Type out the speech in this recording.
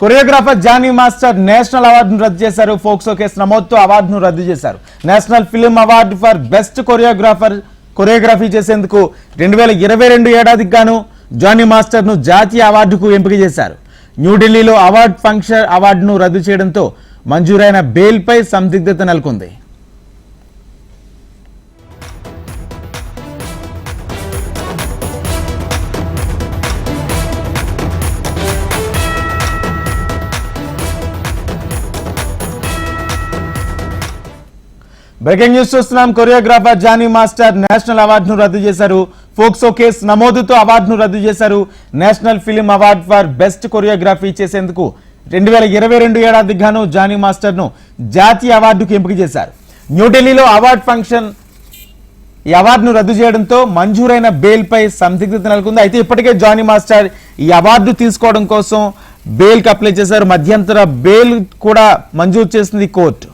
Choreographer Johnny master national అవార్డును రద్దు చేశారు. ఫోక్సో కేసు నమోదుతో అవార్డును రద్దు చేశారు. National film award for best choreographer choreography చేసేందుకు రెండు వేల ఇరవై రెండు ఏడాదికి గాను జానీ మాస్టర్ను జాతీయ అవార్డుకు ఎంపిక చేశారు. న్యూఢిల్లీలో అవార్డు ఫంక్షన్ అవార్డును రద్దు చేయడంతో మంజూరైన బెయిల్పై సందిగ్ధత నెలకొంది. బ్రేకింగ్ న్యూస్ చూస్తున్నాం. కొరియోగ్రాఫర్ జానీ మాస్టర్ నేషనల్ అవార్డును రద్దు చేశారు. ఫోక్సో కేసు నమోదుతో అవార్డును రద్దు చేశారు. National film award for best choreography చేసేందుకు రెండు వేల ఇరవై రెండు ఏడాదికి గాను జానీ మాస్టర్ను జాతీయ అవార్డుకు ఎంపిక చేశారు. న్యూఢిల్లీలో అవార్డు ఫంక్షన్ ఈ అవార్డును రద్దు చేయడంతో మంజూరైన బెయిల్ పై సందిగ్ధత నెలకొంది. అయితే ఇప్పటికే జానీ మాస్టర్ ఈ అవార్డు తీసుకోవడం కోసం బెయిల్ అప్లై చేశారు. మధ్యంతర బెయిల్ కూడా మంజూరు చేసింది కోర్టు.